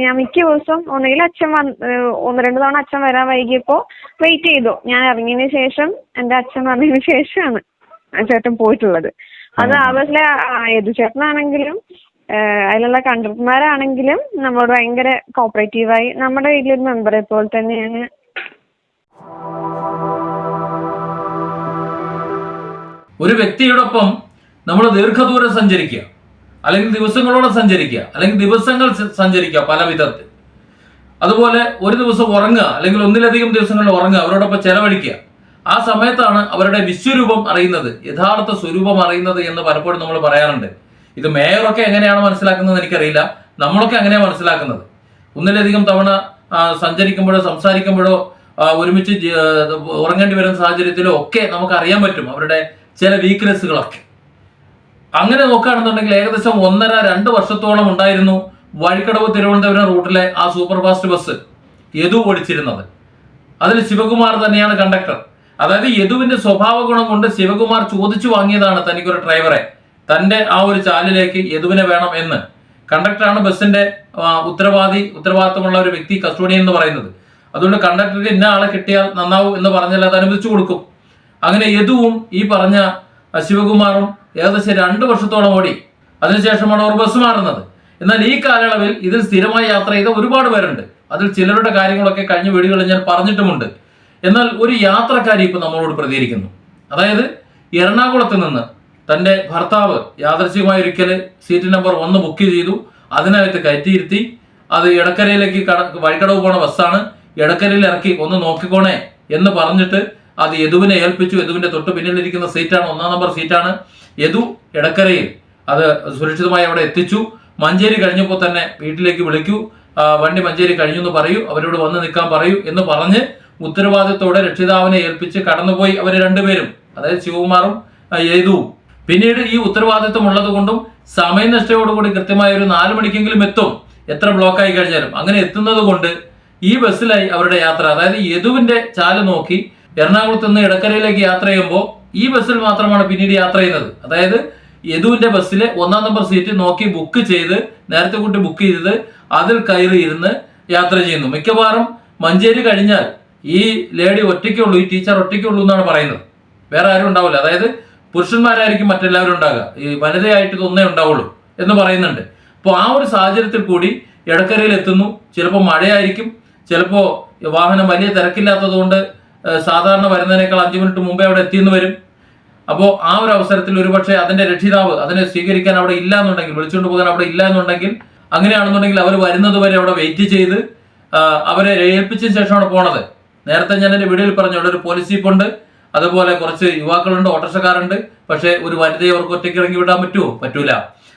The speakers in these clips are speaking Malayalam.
ഞാൻ മിക്ക ദിവസവും ഒന്നുകിൽ അച്ഛൻ വന്ന് ഒന്ന് രണ്ട് തവണ അച്ഛൻ വരാൻ വൈകിയപ്പോൾ വെയിറ്റ് ചെയ്തു. ഞാൻ ഇറങ്ങിയതിന് ശേഷം എന്റെ അച്ഛൻ വന്നതിന് ശേഷമാണ് ചേട്ടൻ പോയിട്ടുള്ളത്. അത് അവരുടെ ഏത് ചേട്ടനാണെങ്കിലും അതിലുള്ള കണ്ടക്ടർമാരാണെങ്കിലും നമ്മളോട് ഭയങ്കര കോപ്പറേറ്റീവായി നമ്മുടെ വീട്ടിലൊരു മെമ്പറെ പോലെ തന്നെയാണ്. ഒരു വ്യക്തിയോടൊപ്പം നമ്മൾ ദീർഘദൂരം സഞ്ചരിക്കുക. അല്ലെങ്കിൽ ദിവസങ്ങളോടെ സഞ്ചരിക്കുക അല്ലെങ്കിൽ ദിവസങ്ങൾ സഞ്ചരിക്കുക പല വിധത്തിൽ. അതുപോലെ ഒരു ദിവസം ഉറങ്ങുക അല്ലെങ്കിൽ ഒന്നിലധികം ദിവസങ്ങളിൽ ഉറങ്ങുക അവരോടൊപ്പം ചെലവഴിക്കുക. ആ സമയത്താണ് അവരുടെ വിശ്വരൂപം അറിയുന്നത് യഥാർത്ഥ സ്വരൂപം അറിയുന്നത് എന്ന് പലപ്പോഴും നമ്മൾ പറയാറുണ്ട്. ഇത് മേയറൊക്കെ എങ്ങനെയാണ് മനസ്സിലാക്കുന്നത് എനിക്കറിയില്ല. നമ്മളൊക്കെ അങ്ങനെയാണ് മനസ്സിലാക്കുന്നത്. ഒന്നിലധികം തവണ സഞ്ചരിക്കുമ്പോഴോ സംസാരിക്കുമ്പോഴോ ഒരുമിച്ച് ഉറങ്ങേണ്ടി വരുന്ന സാഹചര്യത്തിലോ ഒക്കെ നമുക്ക് അറിയാൻ പറ്റും അവരുടെ ചില വീക്ക്നെസ്സുകളൊക്കെ അങ്ങനെ നോക്കുകയാണെന്നുണ്ടെങ്കിൽ ഏകദേശം ഒന്നര രണ്ട് വർഷത്തോളം ഉണ്ടായിരുന്നു വഴിക്കടവ് തിരുവനന്തപുരം റൂട്ടിലെ ആ സൂപ്പർ ഫാസ്റ്റ് ബസ് യദു ഓടിച്ചിരുന്നത്. അതിൽ ശിവകുമാർ തന്നെയാണ് കണ്ടക്ടർ. അതായത് യദുവിന്റെ സ്വഭാവ ഗുണം കൊണ്ട് ശിവകുമാർ ചോദിച്ചു വാങ്ങിയതാണ് തനിക്കൊരു ഡ്രൈവറെ. തന്റെ ആ ഒരു ചാലിലേക്ക് യദുവിനെ വേണം എന്ന്. കണ്ടക്ടറാണ് ബസ്സിന്റെ ഉത്തരവാദി ഉത്തരവാദിത്തമുള്ള ഒരു വ്യക്തി കസ്റ്റോഡിയൻ എന്ന് പറയുന്നത്. അതുകൊണ്ട് കണ്ടക്ടർക്ക് ഇന്ന ആളെ കിട്ടിയാൽ നന്നാവും എന്ന് പറഞ്ഞാൽ അത് അനുവദിച്ചു കൊടുക്കും. അങ്ങനെ യദുവും ഈ പറഞ്ഞ ശിവകുമാറും ഏകദേശം രണ്ട് വർഷത്തോളം ഓടി. അതിനുശേഷമാണ് അവർ ബസ് മാറുന്നത്. എന്നാൽ ഈ കാലയളവിൽ ഇതിൽ സ്ഥിരമായി യാത്ര ചെയ്ത ഒരുപാട് പേരുണ്ട്. അതിൽ ചിലരുടെ കാര്യങ്ങളൊക്കെ കഴിഞ്ഞ വീടുകളിൽ ഞാൻ പറഞ്ഞിട്ടുമുണ്ട്. എന്നാൽ ഒരു യാത്രക്കാരി ഇപ്പൊ നമ്മളോട് പ്രതികരിക്കുന്നു. അതായത് എറണാകുളത്ത് നിന്ന് തന്റെ ഭർത്താവ് യാദർശികമായി ഒരിക്കൽ സീറ്റ് നമ്പർ ഒന്ന് ബുക്ക് ചെയ്തു. അതിനകത്ത് കയറ്റിയിരുത്തി. അത് എടക്കരയിലേക്ക് കട വഴിക്കടവ് പോണ ബസ്സാണ്. എടക്കരയിൽ ഇറക്കി ഒന്ന് നോക്കിക്കോണേ എന്ന് പറഞ്ഞിട്ട് അത് യദുവിനെ ഏൽപ്പിച്ചു. യദുവിന്റെ തൊട്ട് പിന്നിലിരിക്കുന്ന സീറ്റാണ് ഒന്നാം നമ്പർ സീറ്റാണ്. യദു എടക്കരയിൽ. അത് സുരക്ഷിതമായി അവിടെ എത്തിച്ചു. മഞ്ചേരി കഴിഞ്ഞപ്പോൾ തന്നെ വീട്ടിലേക്ക് വിളിക്കൂ. വണ്ടി മഞ്ചേരി കഴിഞ്ഞു എന്ന് പറയൂ. അവരോട് വന്ന് നിൽക്കാൻ പറയൂ എന്ന് പറഞ്ഞ് ഉത്തരവാദിത്തോടെ രക്ഷിതാവിനെ ഏൽപ്പിച്ച് കടന്നുപോയി അവർ രണ്ടുപേരും. അതായത് ശിവകുമാറും യേതുവും പിന്നീട് ഈ ഉത്തരവാദിത്വം ഉള്ളത് കൊണ്ടും സമയനിഷ്ഠയോടുകൂടി കൃത്യമായ ഒരു നാല് മണിക്കെങ്കിലും എത്തും. എത്ര ബ്ലോക്കായി കഴിഞ്ഞാലും. അങ്ങനെ എത്തുന്നത് കൊണ്ട് ഈ ബസ്സിലായി അവരുടെ യാത്ര അതായത് യദുവിന്റെ ചാൽ നോക്കി എറണാകുളത്ത് നിന്ന് ഇടക്കരയിലേക്ക് യാത്ര ചെയ്യുമ്പോൾ ഈ ബസ്സിൽ മാത്രമാണ് പിന്നീട് യാത്ര ചെയ്യുന്നത്. അതായത് യദുവിന്റെ ബസ്സിലെ ഒന്നാം നമ്പർ സീറ്റ് നോക്കി ബുക്ക് ചെയ്ത് നേരത്തെ കൂട്ടി ബുക്ക് ചെയ്തത് അതിൽ കയറി ഇരുന്ന് യാത്ര ചെയ്യുന്നു. മിക്കവാറും മഞ്ചേരി കഴിഞ്ഞാൽ ഈ ലേഡി ഒറ്റയ്ക്കുള്ളൂ ഈ ടീച്ചർ ഒറ്റയ്ക്കുള്ളൂ എന്നാണ് പറയുന്നത്. വേറെ ആരും ഉണ്ടാവില്ല. അതായത് പുരുഷന്മാരായിരിക്കും മറ്റെല്ലാവരും ഉണ്ടാകുക ഈ വനിതയായിട്ട് ഒന്നേ ഉണ്ടാവുള്ളൂ എന്ന് പറയുന്നുണ്ട്. അപ്പോൾ ആ ഒരു സാഹചര്യത്തിൽ കൂടി ഇടക്കരയിൽ എത്തുന്നു. ചിലപ്പോൾ മഴയായിരിക്കും. ചിലപ്പോൾ വാഹനം വലിയ തിരക്കില്ലാത്തത് കൊണ്ട് സാധാരണ വരുന്നതിനേക്കാൾ അഞ്ച് മിനിറ്റ് മുമ്പേ അവിടെ എത്തിയെന്ന് വരും. അപ്പോൾ ആ ഒരു അവസരത്തിൽ ഒരുപക്ഷെ അതിന്റെ രക്ഷിതാവ് അതിനെ സ്വീകരിക്കാൻ അവിടെ ഇല്ല എന്നുണ്ടെങ്കിൽ വിളിച്ചുകൊണ്ട് പോകാൻ അവിടെ ഇല്ല എന്നുണ്ടെങ്കിൽ അങ്ങനെയാണെന്നുണ്ടെങ്കിൽ അവർ വരുന്നത് വരെ അവിടെ വെയിറ്റ് ചെയ്ത് അവരെ ഏൽപ്പിച്ചതിന് ശേഷമാണ് പോണത്. നേരത്തെ ഞാൻ എന്റെ വീഡിയോയിൽ പറഞ്ഞു അവിടെ ഒരു പോലീസ് ജീപ്പുണ്ട് അതുപോലെ കുറച്ച് യുവാക്കളുണ്ട് ഓട്ടോറിക്ഷക്കാരുണ്ട്. പക്ഷേ ഒരു വനിതയെ അവർക്ക് ഒറ്റയ്ക്ക് ഇറങ്ങി വിടാൻ പറ്റുമോ? പറ്റൂല.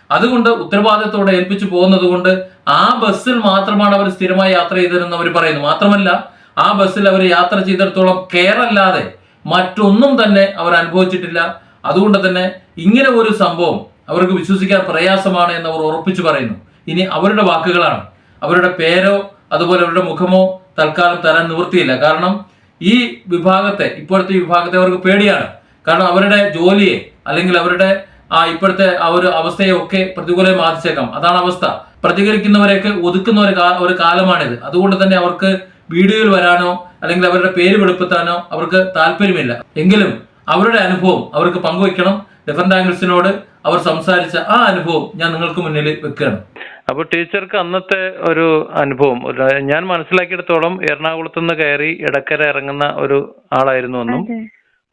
അതുകൊണ്ട് ഉത്തരവാദിത്തോടെ ഏൽപ്പിച്ചു പോകുന്നത് കൊണ്ട് ആ ബസ്സിൽ മാത്രമാണ് അവർ സ്ഥിരമായി യാത്ര ചെയ്തതെന്ന് അവർ പറയുന്നു. മാത്രമല്ല ആ ബസ്സിൽ അവർ യാത്ര ചെയ്തിടത്തോളം കെയർ അല്ലാതെ മറ്റൊന്നും തന്നെ അവർ അനുഭവിച്ചിട്ടില്ല. അതുകൊണ്ട് തന്നെ ഇങ്ങനെ ഒരു സംഭവം അവർക്ക് വിശ്വസിക്കാൻ പ്രയാസമാണ് എന്ന് അവർ ഉറപ്പിച്ചു പറയുന്നു. ഇനി അവരുടെ വാക്കുകളാണ്. അവരുടെ പേരോ അതുപോലെ അവരുടെ മുഖമോ തൽക്കാലം തരാൻ നിവൃത്തിയില്ല. കാരണം ഈ വിഭാഗത്തെ ഇപ്പോഴത്തെ വിഭാഗത്തെ അവർക്ക് പേടിയാണ്. കാരണം അവരുടെ ജോലിയെ അല്ലെങ്കിൽ അവരുടെ ആ ഇപ്പോഴത്തെ ആ ഒരു അവസ്ഥയെ ഒക്കെ പ്രതികൂലമായി ബാധിച്ചേക്കാം. അതാണ് അവസ്ഥ. പ്രതികരിക്കുന്നവരെയൊക്കെ ഒതുക്കുന്ന ഒരു കാലമാണിത്. അതുകൊണ്ട് തന്നെ അവർക്ക് വീഡിയോയിൽ വരാനോ അല്ലെങ്കിൽ അവരുടെ പേര് വെളുപ്പെത്താനോ അവർക്ക് താല്പര്യമില്ല. എങ്കിലും അവരുടെ അനുഭവം അവർക്ക് പങ്കുവയ്ക്കണം. ഡിഫറെന്റ് ആംഗിൾസിനോട് അവർ സംസാരിച്ച ആ അനുഭവം ഞാൻ നിങ്ങൾക്ക് മുന്നിൽ വെക്കുകയാണ്. അപ്പോൾ ടീച്ചർക്ക് അന്നത്തെ ഒരു അനുഭവം ഞാൻ മനസ്സിലാക്കിയെടുത്തോളം എറണാകുളത്ത് നിന്ന് കയറി ഇടക്കര ഇറങ്ങുന്ന ഒരു ആളായിരുന്നു എന്നും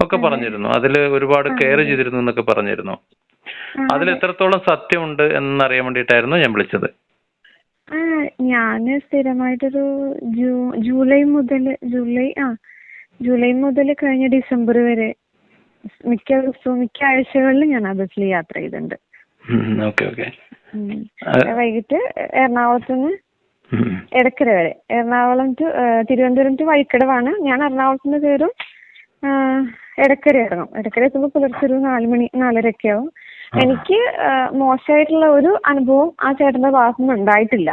ഒക്കെ പറഞ്ഞിരുന്നു. അതിൽ ഒരുപാട് കെയർ ചെയ്തിരുന്നു എന്നൊക്കെ പറഞ്ഞിരുന്നു. അതിൽ എത്രത്തോളം സത്യമുണ്ട് എന്നറിയാൻ വേണ്ടിയിട്ടായിരുന്നു ഞാൻ വിളിച്ചത്. ആ ഞാൻ സ്ഥിരമായിട്ടൊരു ജൂ ജൂലൈ മുതൽ ജൂലൈ ആ ജൂലൈ മുതൽ കഴിഞ്ഞ ഡിസംബർ വരെ മിക്ക ദിവസവും മിക്ക ആഴ്ചകളിലും ഞാൻ ആ ബസ്സിൽ യാത്ര ഓക്കെ ഉം. വൈകിട്ട് എറണാകുളത്ത് നിന്ന് എടക്കര വരെ. എറണാകുളം ടു തിരുവനന്തപുരം ടു വഴിക്കടവാണ് ഞാൻ എറണാകുളത്ത് നിന്ന് കയറും ആ, എടക്കര ഇറങ്ങും എടക്കര എത്തുമ്പോ പുലർച്ചെ ഒരു നാല് മണി നാലരയൊക്കെ ആവും. എനിക്ക് മോശമായിട്ടുള്ള ഒരു അനുഭവം ആ ചേട്ടന്റെ ഭാഗത്തു നിന്ന് ഉണ്ടായിട്ടില്ല.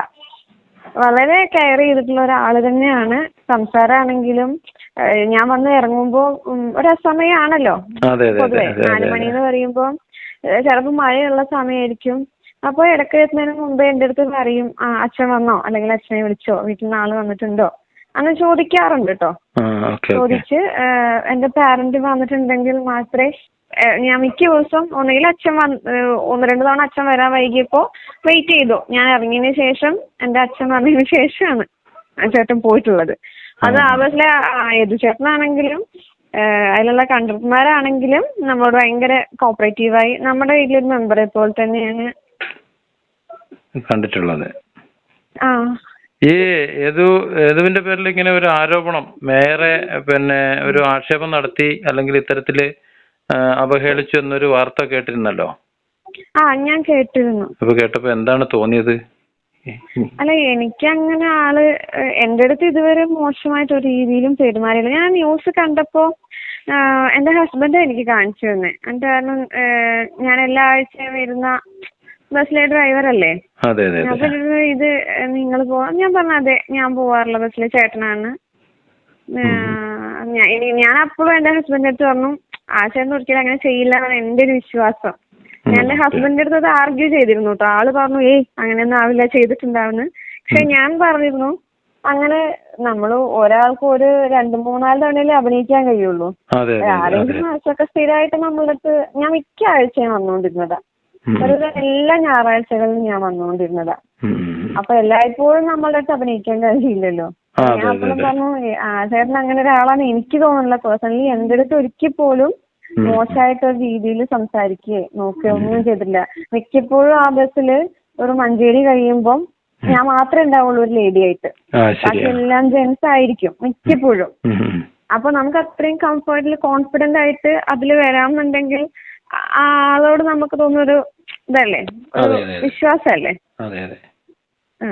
വളരെ കെയർ ചെയ്തിട്ടുള്ള ഒരാൾ തന്നെയാണ്. സംസാരമാണെങ്കിലും ഞാൻ വന്ന് ഇറങ്ങുമ്പോ ഒരു അസമയാണല്ലോ പൊതുവെ നാലുമണി മണി എന്ന് പറയുമ്പോ ചിലപ്പോ മഴയുള്ള സമയമായിരിക്കും. അപ്പൊ ഇടയ്ക്ക് എത്തുന്നതിന് മുമ്പേ എന്റെ അടുത്ത് പറയും ആ അച്ഛൻ വന്നോ? അല്ലെങ്കിൽ അച്ഛനെ വിളിച്ചോ? വീട്ടിൽ നിന്ന് ആൾ വന്നിട്ടുണ്ടോ? അങ്ങനെ ചോദിക്കാറുണ്ട് കേട്ടോ. ചോദിച്ച് എന്റെ പാരന്റ് വന്നിട്ടുണ്ടെങ്കിൽ മാത്രമേ ഞാൻ മിക്ക ദിവസം ഒന്നുകിൽ അച്ഛൻ വന്ന് ഒന്ന് രണ്ട് തവണ അച്ഛൻ വരാൻ വൈകിയപ്പോൾ വെയിറ്റ് ചെയ്തു. ഞാൻ ഇറങ്ങിയതിന് ശേഷം എന്റെ അച്ഛൻ വന്നതിന് ശേഷമാണ് ചേട്ടൻ പോയിട്ടുള്ളത്. അത് ആവശ്യമില്ല ഏത് ചേട്ടനാണെങ്കിലും ഏഹ്, അതിലുള്ള കണ്ടക്ടർമാരാണെങ്കിലും നമ്മളോട് ഭയങ്കര കോപ്പറേറ്റീവായി നമ്മുടെ വീട്ടിലൊരു മെമ്പറെ പോലെ തന്നെയാണ്. കണ്ടിട്ടുള്ളത്. ആ. ഈ ഏതു ഏതുവിന്റെ പേരിൽ ഇങ്ങനെ ഒരു ആരോപണം മേയറെ പിന്നെ ഒരു ആക്ഷേപം നടത്തി അല്ലെങ്കിൽ ഇത്തരത്തിൽ അവഹേളിച്ചു എന്നൊരു വാർത്ത കേട്ടിരുന്നല്ലോ? ആ ഞാൻ കേട്ടിരുന്നു. അപ്പൊ കേട്ടപ്പോ എന്താണ് തോന്നിയത്? അല്ല എനിക്ക് അങ്ങനെ ആൾ എന്റെ അടുത്ത് ഇതുവരെ മോശമായിട്ട് ഒരു രീതിയിലും പെരുമാറിയില്ല. ഞാൻ ന്യൂസ് കണ്ടപ്പോ എന്റെ ഹസ്ബൻഡ് എനിക്ക് കാണിച്ചു തന്നെ. എന്റെ കാരണം ഞാൻ എല്ലാ ആഴ്ചയും വരുന്ന ബസ്സിലെ ഡ്രൈവർ അല്ലേ അപ്പൊ ഇത് നിങ്ങൾ പോവാ ഞാൻ പറഞ്ഞു അതെ ഞാൻ പോവാറുള്ള ബസ്സിലെ ചേട്ടനാണ്. ഞാൻ അപ്പോഴും എന്റെ ഹസ്ബൻഡ് അടുത്ത് പറഞ്ഞു ആ ചേട്ടൻ ഒരിക്കലും അങ്ങനെ ചെയ്യില്ല എന്നാണ് എന്റെ ഒരു വിശ്വാസം ഞാൻ എന്റെ ഹസ്ബൻഡിന്റെ അടുത്ത് അത് ആർഗ്യൂ ചെയ്തിരുന്നു കേട്ടോ ആൾ പറഞ്ഞു ഏയ് അങ്ങനെയൊന്നും ആവില്ല ചെയ്തിട്ടുണ്ടാവുന്നു. പക്ഷെ ഞാൻ പറഞ്ഞിരുന്നു അങ്ങനെ നമ്മൾ ഒരാൾക്ക് ഒരു രണ്ട് മൂന്നാൽ തവണയല്ലേ അഭിനയിക്കാൻ കഴിയുള്ളൂ. ആരെങ്കിലും ആഴ്ചയൊക്കെ സ്ഥിരമായിട്ട് നമ്മളുടെ അടുത്ത് ഞാൻ മിക്ക ആഴ്ചയും വന്നുകൊണ്ടിരുന്നതാ. ഒരു എല്ലാ ഞായറാഴ്ചകളിലും ഞാൻ വന്നുകൊണ്ടിരുന്നതാ. അപ്പൊ എല്ലായ്പ്പോഴും നമ്മളുടെ അടുത്ത് അഭിനയിക്കാൻ കഴിയില്ലല്ലോ. ഞാൻ അപ്പോഴും. പറഞ്ഞു ചേട്ടൻ അങ്ങനെ ഒരാളാണ് എനിക്ക് തോന്നുന്നില്ല പേഴ്സണലി. എന്റെ അടുത്ത് ഒരിക്കൽ പോലും. മോശമായിട്ടൊരു രീതിയിൽ സംസാരിക്കുകയോ നോക്കുകയോ ഒന്നും ചെയ്തില്ല മിക്കപ്പോഴും ആ ബസ്സിൽ ഒരു മഞ്ചേരി കഴിയുമ്പം ഞാൻ മാത്രമേ ഉണ്ടാവുള്ളൂ ഒരു ലേഡി ആയിട്ട്. ബാക്കി എല്ലാം ജെന്റ്സ് ആയിരിക്കും മിക്കപ്പോഴും. അപ്പൊ നമുക്ക് അത്രയും കംഫർട്ടിൽ കോൺഫിഡന്റ് ആയിട്ട് അതിൽ വരാമെന്നുണ്ടെങ്കിൽ അതോട് ആളോട് നമുക്ക് തോന്നുന്നൊരു ഇതല്ലേ. വിശ്വാസമല്ലേ? ആ,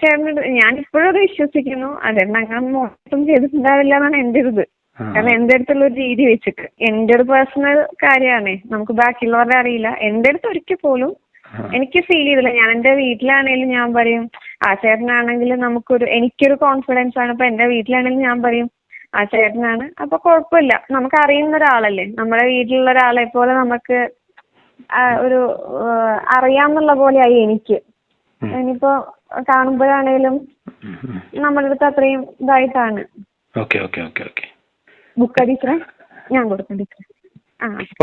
ചേട്ടൻ ചേട്ടനോട് ഇപ്പോഴും അത് വിശ്വസിക്കുന്നു. അതേട്ടൻ അങ്ങനെ മോശം ചെയ്തിട്ടുണ്ടാവില്ല എന്നാണ് എന്റെ ഒരു ഇത് കാരണം എന്റെ അടുത്തുള്ള ഒരു രീതി വെച്ചിട്ട് എന്റെ ഒരു പേഴ്സണൽ കാര്യമാണ്. നമുക്ക് ബാക്കിയുള്ളവരുടെ അറിയില്ല. എന്റെ അടുത്ത് ഒരിക്കൽ പോലും എനിക്ക് ഫീൽ ചെയ്തില്ല. ഞാൻ എന്റെ വീട്ടിലാണെങ്കിലും ഞാൻ പറയും ആ ചേട്ടനാണെങ്കിൽ നമുക്കൊരു എനിക്കൊരു കോൺഫിഡൻസ് ആണ്. അപ്പൊ എന്റെ വീട്ടിലാണെങ്കിലും ഞാൻ പറയും ആ ചേട്ടനാണ്. അപ്പൊ കുഴപ്പമില്ല. നമുക്ക് അറിയുന്ന ഒരാളല്ലേ. നമ്മുടെ വീട്ടിലുള്ള ഒരാളെ പോലെ നമുക്ക് ഒരു ആ, അറിയാന്നുള്ള പോലെയായി എനിക്ക്. ഇനിയിപ്പോ കാണുമ്പോഴാണേലും. നമ്മുടെ അടുത്ത് അത്രയും ഇതായിട്ടാണ്. Okay okay okay okay. Book ടീച്ചറെ? ഞാൻ കൊടുക്കാം ടീച്ചറെ.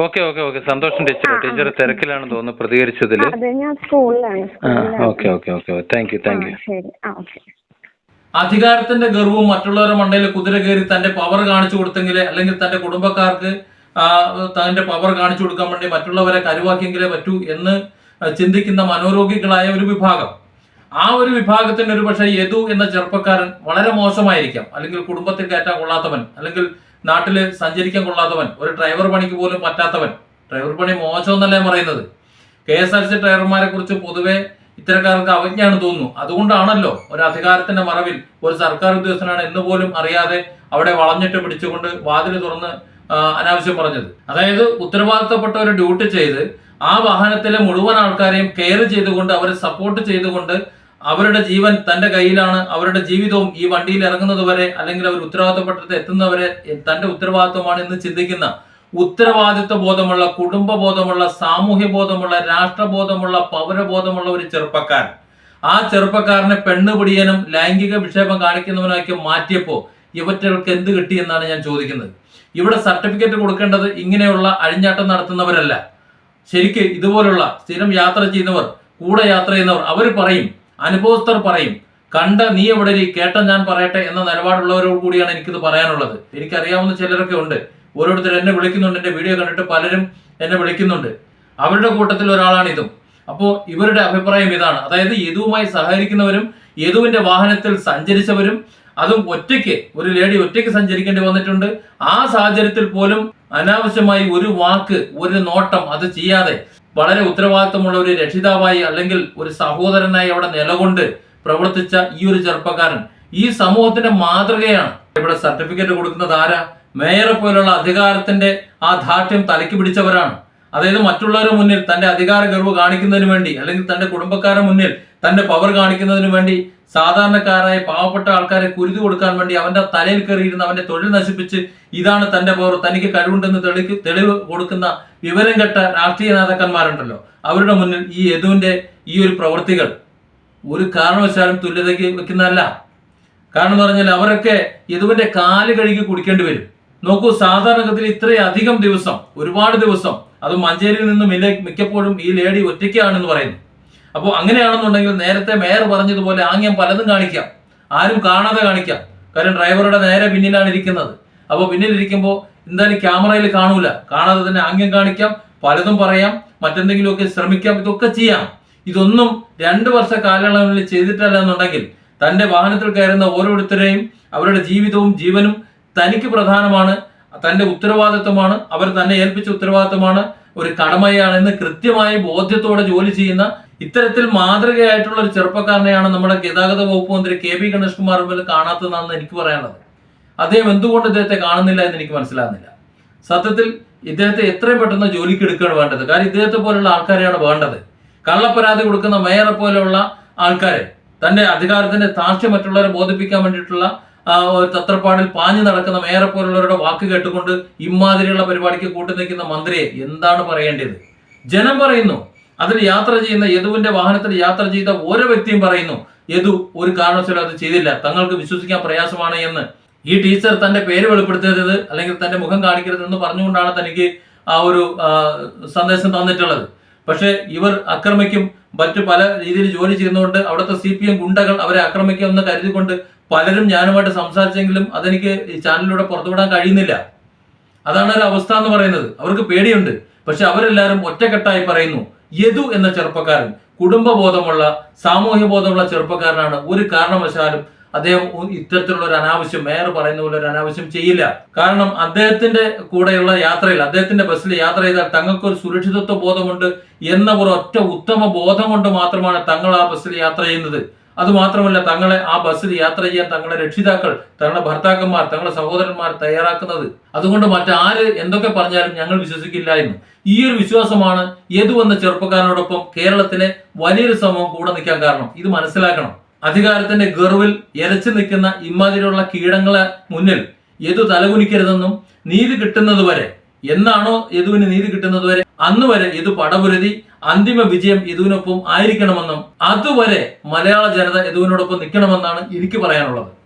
Okay okay okay. സന്തോഷം ടീച്ചർ. ടീച്ചർ തിരക്കിലാണ് തോന്നുന്നു പ്രതികരിച്ചതിൽ. അതെ ഞാൻ സ്കൂളിലാണ്. സ്കൂളിലാണ്. Okay okay okay. Thank you thank you ശരി. ആ ഓക്കെ. അധികാരത്തിന്റെ ഗർവവും മറ്റുള്ളവരുടെ മണ്ടയിൽ കുതിര കയറി തന്റെ പവർ കാണിച്ചു കൊടുത്തെങ്കിലേ അല്ലെങ്കിൽ തന്റെ കുടുംബക്കാർക്ക് തന്റെ പവർ കാണിച്ചു കൊടുക്കാൻ വേണ്ടി മറ്റുള്ളവരെ കരുവാക്കിയെങ്കിലേ പറ്റൂ എന്ന് ചിന്തിക്കുന്ന മനോരോഗികളായ ഒരു വിഭാഗം. ആ ഒരു വിഭാഗത്തിന് ഒരു പക്ഷേ യദു എന്ന ചെറുപ്പക്കാരൻ വളരെ മോശമായിരിക്കാം. അല്ലെങ്കിൽ കുടുംബത്തിൽ കയറ്റാൻ കൊള്ളാത്തവൻ അല്ലെങ്കിൽ നാട്ടിൽ സഞ്ചരിക്കാൻ കൊള്ളാത്തവൻ ഒരു ഡ്രൈവർ പണിക്ക് പോലും പറ്റാത്തവൻ. ഡ്രൈവർ പണി മോശമെന്നല്ലേ പറയുന്നത്? കെ എസ് ആർ സി ഡ്രൈവർമാരെ കുറിച്ച് പൊതുവെ ഇത്തരക്കാർക്ക് അവജ്ഞയാണ് തോന്നുന്നു. അതുകൊണ്ടാണല്ലോ ഒരു അധികാരത്തിന്റെ മറവിൽ ഒരു സർക്കാർ ഉദ്യോഗസ്ഥനാണ് എന്ന് പോലും അറിയാതെ അവിടെ വളഞ്ഞിട്ട് പിടിച്ചുകൊണ്ട് വാതിൽ തുറന്ന് അനാവശ്യം പറഞ്ഞത്. അതായത് ഉത്തരവാദിത്തപ്പെട്ട ഒരു ഡ്യൂട്ടി ചെയ്ത് ആ വാഹനത്തിലെ മുഴുവൻ ആൾക്കാരെയും കെയർ ചെയ്തുകൊണ്ട് അവരെ സപ്പോർട്ട് ചെയ്തുകൊണ്ട് അവരുടെ ജീവൻ തന്റെ കയ്യിലാണ്. അവരുടെ ജീവിതവും ഈ വണ്ടിയിൽ ഇറങ്ങുന്നത് വരെ അല്ലെങ്കിൽ അവർ ഉത്തരവാദിത്തപ്പെട്ടത് എത്തുന്നവരെ തന്റെ ഉത്തരവാദിത്വമാണ് എന്ന് ചിന്തിക്കുന്ന ഉത്തരവാദിത്വ ബോധമുള്ള കുടുംബ ബോധമുള്ള സാമൂഹ്യ ബോധമുള്ള രാഷ്ട്രബോധമുള്ള പൗരബോധമുള്ള ഒരു ചെറുപ്പക്കാരൻ. ആ ചെറുപ്പക്കാരനെ പെണ്ണുപിടിയനും ലൈംഗിക വിക്ഷേപം കാണിക്കുന്നവനാക്കി മാറ്റിയപ്പോൾ ഇവറ്റകൾക്ക് എന്ത് കിട്ടി എന്നാണ് ഞാൻ ചോദിക്കുന്നത്. ഇവിടെ സർട്ടിഫിക്കറ്റ് കൊടുക്കേണ്ടത് ഇങ്ങനെയുള്ള അഴിഞ്ഞാട്ടം നടത്തുന്നവരല്ല. ശരിക്ക് ഇതുപോലുള്ള സ്ഥിരം യാത്ര ചെയ്യുന്നവർ കൂടെ യാത്ര ചെയ്യുന്നവർ അവർ പറയും അനുഭവസ്ഥർ പറയും കണ്ട നീ എവിടെ കേട്ട ഞാൻ പറയട്ടെ എന്ന നിലപാടുള്ളവരോട് കൂടിയാണ് എനിക്കിത് പറയാനുള്ളത്. എനിക്കറിയാവുന്ന ചിലരൊക്കെ ഉണ്ട്. ഓരോരുത്തർ എന്നെ വിളിക്കുന്നുണ്ട്. എന്റെ വീഡിയോ കണ്ടിട്ട് പലരും എന്നെ വിളിക്കുന്നുണ്ട്. അവരുടെ കൂട്ടത്തിൽ ഒരാളാണ് ഇതും. അപ്പോൾ ഇവരുടെ അഭിപ്രായം ഇതാണ്. അതായത് യദുവുമായി സഹകരിക്കുന്നവരും യദുവിന്റെ വാഹനത്തിൽ സഞ്ചരിച്ചവരും അതും ഒറ്റയ്ക്ക് ഒരു ലേഡി ഒറ്റയ്ക്ക് സഞ്ചരിക്കേണ്ടി വന്നിട്ടുണ്ട്. ആ സാഹചര്യത്തിൽ പോലും അനാവശ്യമായി ഒരു വാക്ക് ഒരു നോട്ടം അത് ചെയ്യാതെ വളരെ ഉത്തരവാദിത്തമുള്ള ഒരു രക്ഷിതാവായി അല്ലെങ്കിൽ ഒരു സഹോദരനായി അവിടെ നിലകൊണ്ട് പ്രവർത്തിച്ച ഈ ഒരു ചെറുപ്പക്കാരൻ ഈ സമൂഹത്തിന്റെ മാതൃകയാണ്. ഇവിടെ സർട്ടിഫിക്കറ്റ് കൊടുക്കുന്നത് ആരാ? മേയറെ പോലുള്ള അധികാരത്തിന്റെ ആ ധാർഢ്യം തലയ്ക്ക് പിടിച്ചവരാണ്. അതായത് മറ്റുള്ളവരുടെ മുന്നിൽ തന്റെ അധികാര ഗർവ് കാണിക്കുന്നതിന് വേണ്ടി അല്ലെങ്കിൽ തന്റെ കുടുംബക്കാരുടെ മുന്നിൽ തന്റെ പവർ കാണിക്കുന്നതിന് വേണ്ടി സാധാരണക്കാരായ പാവപ്പെട്ട ആൾക്കാരെ കുരുതി കൊടുക്കാൻ വേണ്ടി അവന്റെ തലയിൽ കയറിയിരുന്ന് അവന്റെ തൊഴിൽ നശിപ്പിച്ച് ഇതാണ് തന്റെ പവർ തനിക്ക് കഴിവുണ്ടെന്ന് തെളിക്ക് തെളിവ് കൊടുക്കുന്ന വിവരം കെട്ട രാഷ്ട്രീയ നേതാക്കന്മാരുണ്ടല്ലോ. അവരുടെ മുന്നിൽ ഈ യദുവിന്റെ ഈ ഒരു പ്രവൃത്തികൾ ഒരു കാരണവശാലും തുല്യതയ്ക്ക് വെക്കുന്നതല്ല. കാരണം പറഞ്ഞാൽ അവരൊക്കെ യദുവിന്റെ കാൽ കഴുകി കുടിക്കേണ്ടി വരും. നോക്കൂ സാധാരണഗതിയിൽ ഇത്രയധികം ദിവസം ഒരുപാട് ദിവസം അത് മഞ്ചേരിയിൽ നിന്നും മിക്കപ്പോഴും ഈ ലേഡി ഒറ്റയ്ക്കാണെന്ന് പറയുന്നു. അപ്പോൾ അങ്ങനെയാണെന്നുണ്ടെങ്കിൽ നേരത്തെ മേയർ പറഞ്ഞതുപോലെ ആംഗ്യം പലതും കാണിക്കാം. ആരും കാണാതെ കാണിക്കാം. കാരണം ഡ്രൈവറുടെ നേരെ പിന്നിലാണ് ഇരിക്കുന്നത്. അപ്പോൾ പിന്നിലിരിക്കുമ്പോൾ എന്തായാലും ക്യാമറയിൽ കാണൂല. കാണാതെ തന്നെ ആംഗ്യം കാണിക്കാം പലതും പറയാം മറ്റെന്തെങ്കിലുമൊക്കെ ശ്രമിക്കാം ഇതൊക്കെ ചെയ്യാം. ഇതൊന്നും രണ്ട് വർഷ കാലയളവിൽ ചെയ്തിട്ടല്ല എന്നുണ്ടെങ്കിൽ തന്റെ വാഹനത്തിൽ കയറുന്ന ഓരോരുത്തരെയും അവരുടെ ജീവിതവും ജീവനും തനിക്ക് പ്രധാനമാണ് തന്റെ ഉത്തരവാദിത്വമാണ് അവർ തന്നെ ഏൽപ്പിച്ച ഉത്തരവാദിത്വമാണ് ഒരു കടമയാണ് എന്ന് കൃത്യമായി ബോധ്യത്തോടെ ജോലി ചെയ്യുന്ന ഇത്തരത്തിൽ മാതൃകയായിട്ടുള്ള ഒരു ചെറുപ്പക്കാരനെയാണ് നമ്മുടെ ഗതാഗത വകുപ്പ് മന്ത്രി കെ പി ഗണേഷ് കുമാർ മുമ്പിൽ കാണാത്തതെന്നാണ് എനിക്ക് പറയാനുള്ളത്. അദ്ദേഹം എന്തുകൊണ്ട് ഇദ്ദേഹത്തെ കാണുന്നില്ല എന്ന് എനിക്ക് മനസ്സിലാകുന്നില്ല. സത്യത്തിൽ ഇദ്ദേഹത്തെ എത്രയും പെട്ടെന്ന് ജോലിക്ക് എടുക്കുകയാണ് വേണ്ടത്. കാരണം ഇദ്ദേഹത്തെ പോലുള്ള ആൾക്കാരെയാണ് വേണ്ടത്. കള്ളപ്പരാതി കൊടുക്കുന്ന മേയറെ പോലെയുള്ള ആൾക്കാരെ തന്റെ അധികാരത്തിന്റെ താഴ്ച മറ്റുള്ളവരെ ബോധിപ്പിക്കാൻ വേണ്ടിയിട്ടുള്ള ഒരു തത്രപ്പാടിൽ പാഞ്ഞു നടക്കുന്ന മേയറെ പോലുള്ളവരുടെ വാക്ക് കേട്ടുകൊണ്ട് ഇമാതിരിയുള്ള പരിപാടിക്ക് കൂട്ടുനിൽക്കുന്ന മന്ത്രിയെ എന്താണ് പറയേണ്ടത്? ജനം പറയുന്നു അതിൽ യാത്ര ചെയ്യുന്ന യദുവിന്റെ വാഹനത്തിൽ യാത്ര ചെയ്ത ഓരോ വ്യക്തിയും പറയുന്നു യദു ഒരു കാരണവശാലും അത് ചെയ്തില്ല. തങ്ങൾക്ക് വിശ്വസിക്കാൻ പ്രയാസമാണ് എന്ന്. ഈ ടീച്ചർ തന്റെ പേര് വെളിപ്പെടുത്തരുത് അല്ലെങ്കിൽ തന്റെ മുഖം കാണിക്കരുത് എന്ന് പറഞ്ഞുകൊണ്ടാണ് തനിക്ക് ആ ഒരു സന്ദേശം തന്നിട്ടുള്ളത്. പക്ഷേ ഇവർ ആക്രമിക്കും മറ്റ് പല രീതിയിൽ ജോലി ചെയ്യുന്നതുകൊണ്ട് അവിടുത്തെ സി പി എം ഗുണ്ടകൾ അവരെ ആക്രമിക്കുമെന്ന് കരുതിക്കൊണ്ട് പലരും ഞാനുമായിട്ട് സംസാരിച്ചെങ്കിലും അതെനിക്ക് ഈ ചാനലിലൂടെ പുറത്തുവിടാൻ കഴിയുന്നില്ല. അതാണ് ഒരു അവസ്ഥ എന്ന് പറയുന്നത്. അവർക്ക് പേടിയുണ്ട്. പക്ഷെ അവരെല്ലാവരും ഒറ്റക്കെട്ടായി പറയുന്നു യദു എന്ന ചെറുപ്പക്കാരൻ. കുടുംബബോധമുള്ള സാമൂഹ്യ ബോധമുള്ള ചെറുപ്പക്കാരനാണ്. ഒരു കാരണവശാലും അദ്ദേഹം ഇത്തരത്തിലുള്ള ഒരു അനാവശ്യം മേയർ പറയുന്ന പോലെ ഒരു അനാവശ്യം ചെയ്യില്ല. കാരണം അദ്ദേഹത്തിന്റെ കൂടെയുള്ള യാത്രയിൽ അദ്ദേഹത്തിന്റെ ബസ്സിൽ യാത്ര ചെയ്താൽ തങ്ങൾക്ക് ഒരു സുരക്ഷിതത്വ ബോധമുണ്ട് എന്ന ഒരു ഒറ്റ ഉത്തമ ബോധം കൊണ്ട് മാത്രമാണ് തങ്ങൾ ആ ബസ്സിൽ യാത്ര ചെയ്യുന്നത്. അത് മാത്രമല്ല തങ്ങളെ ആ ബസ്സിൽ യാത്ര ചെയ്യാൻ തങ്ങളെ രക്ഷിതാക്കൾ തങ്ങളുടെ ഭർത്താക്കന്മാർ തങ്ങളുടെ സഹോദരന്മാർ തയ്യാറാക്കുന്നത്. അതുകൊണ്ട് മറ്റാര് എന്തൊക്കെ പറഞ്ഞാലും ഞങ്ങൾ വിശ്വസിക്കില്ല എന്ന്. ഈ ഒരു വിശ്വാസമാണ് യദു എന്ന ചെറുപ്പക്കാരനോടൊപ്പം കേരളത്തിലെ വലിയൊരു സമൂഹം കൂടെ നിൽക്കാൻ കാരണം. ഇത് മനസ്സിലാക്കണം. അധികാരത്തിന്റെ ഗർവിൽ എരച്ചു നിൽക്കുന്ന ഇമ്മാതിരിയുള്ള കീടങ്ങളെ മുന്നിൽ യദു തലകുനിക്കരുതെന്നും നീതി കിട്ടുന്നതുവരെ എന്നാണോ യദുവിന് നീതി കിട്ടുന്നതുവരെ അന്ന് വരെ യദു പടപുരതി അന്തിമ വിജയം യദുവിനൊപ്പം ആയിരിക്കണമെന്നും അതുവരെ മലയാള ജനത യദുവിനോടൊപ്പം നിൽക്കണമെന്നാണ് എനിക്ക് പറയാനുള്ളത്.